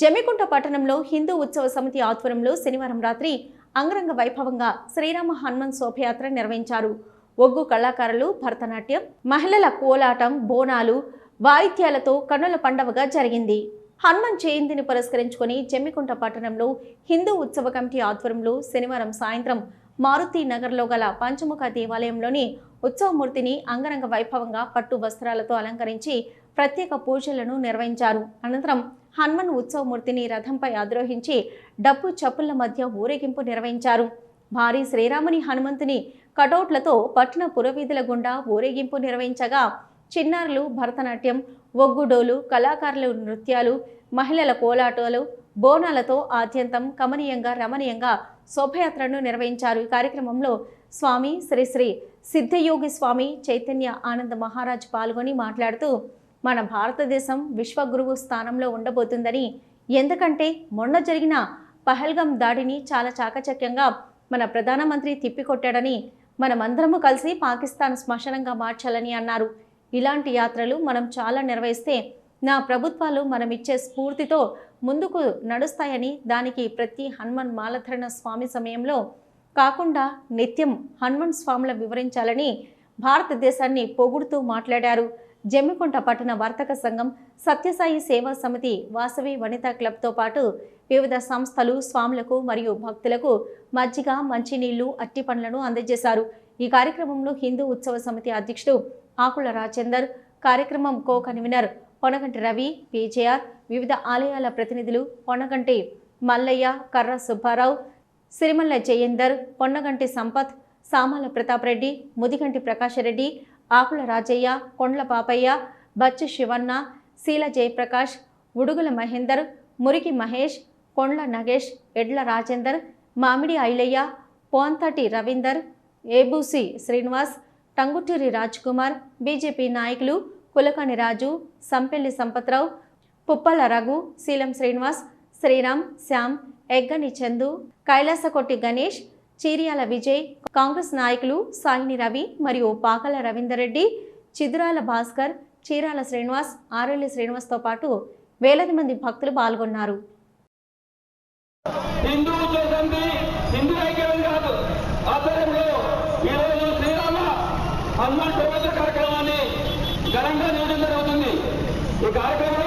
జమికుంట పట్టణంలో హిందూ ఉత్సవ సమితి ఆధ్వర్యంలో శనివారం రాత్రి అంగరంగ వైభవంగా శ్రీరామ హనుమన్ శోభయాత్ర నిర్వహించారు. ఒగ్గు కళాకారులు భరతనాట్యం మహిళల కోలాటం బోనాలు వాయిద్యాలతో కన్నుల పండవగా జరిగింది. హనుమాన్ జయంతిని పురస్కరించుకొని జమ్మికుంట పట్టణంలో హిందూ ఉత్సవ కమిటీ ఆధ్వర్యంలో శనివారం సాయంత్రం మారుతి నగర్లో గల పంచముఖ దేవాలయంలోని ఉత్సవమూర్తిని అంగరంగ వైభవంగా పట్టు వస్త్రాలతో అలంకరించి ప్రత్యేక పూజలను నిర్వహించారు. అనంతరం హనుమన్ ఉత్సవమూర్తిని రథంపై అధిరోహించి డప్పు చప్పుల మధ్య ఊరేగింపు నిర్వహించారు. భారీ శ్రీరాముని హనుమంతుని కటౌట్లతో పట్టణ పురవీధుల గుండా ఊరేగింపు నిర్వహించగా చిన్నారులు భరతనాట్యం ఒగ్గుడోలు కళాకారుల నృత్యాలు మహిళల కోలాటాలు బోనాలతో ఆద్యంతం కమనీయంగా రమణీయంగా శోభయాత్రను నిర్వహించారు. ఈ కార్యక్రమంలో స్వామి శ్రీ శ్రీ సిద్ధయోగి స్వామి చైతన్య ఆనంద మహారాజ్ పాల్గొని మాట్లాడుతూ మన భారతదేశం విశ్వగురువు స్థానంలో ఉండబోతుందని. ఎందుకంటే మొన్న జరిగిన పహల్గం దాడిని చాలా చాకచక్యంగా మన ప్రధానమంత్రి తిప్పికొట్టాడని మనమందరము కలిసి పాకిస్తాన్ శ్మశానంగా మార్చాలని అన్నారు. ఇలాంటి యాత్రలు మనం చాలా నిర్వహిస్తే నా ప్రభుత్వాలు మనం ఇచ్చే స్ఫూర్తితో ముందుకు నడుస్తాయని దానికి ప్రతి హనుమన్ మాలధరణ స్వామి సమయంలో కాకుండా నిత్యం హనుమన్ స్వాముల వివరించాలని భారతదేశాన్ని పొగుడుతూ మాట్లాడారు. జమ్మికుంట పట్టణ వర్తక సంఘం సత్యసాయి సేవా సమితి వాసవి వనితా క్లబ్తో పాటు వివిధ సంస్థలు స్వాములకు మరియు భక్తులకు మజ్జిగ మంచినీళ్ళు అట్టి పండ్లను అందజేశారు. ఈ కార్యక్రమంలో హిందూ ఉత్సవ సమితి అధ్యక్షుడు ఆకుల రాజేందర్ కార్యక్రమం co convener Ponaganti Ravi PJR వివిధ ఆలయాల ప్రతినిధులు పొన్నగంటి మల్లయ్య కర్ర సుబ్బారావు సిరిమల్ల జయేందర్ పొన్నగంటి సంపత్ సామాల ప్రతాప్ రెడ్డి ముదిగంటి ప్రకాశరెడ్డి ఆకుల రాజయ్య కొండ్ల పాపయ్య బచ్చు శివన్న శీల జయప్రకాష్ ఉడుగుల మహేందర్ మురికి మహేష్ కొండ్ల నగేష్ ఎడ్ల రాజేందర్ మామిడి ఐలయ్య పోంతటి రవీందర్ ఏబూసి శ్రీనివాస్ టంగుటూరి కుమార్ బీజేపీ నాయకులు కులకాని రాజు సంపెల్లి సంపత్రావు పుప్పల రఘు శీలం శ్రీనివాస్ శ్రీరామ్ శ్యామ్ ఎగ్గని చందు కైలాసకొట్టి గణేష్ చీరియాల విజయ్ కాంగ్రెస్ నాయకులు సాయిని రవి మరియు పాకల రవీందర్ రెడ్డి చిదురాల భాస్కర్ చీరాల శ్రీనివాస్ ఆరెల్లి శ్రీనివాస్తో పాటు వేలాది మంది భక్తులు పాల్గొన్నారు. ఈ కార్యక్రమం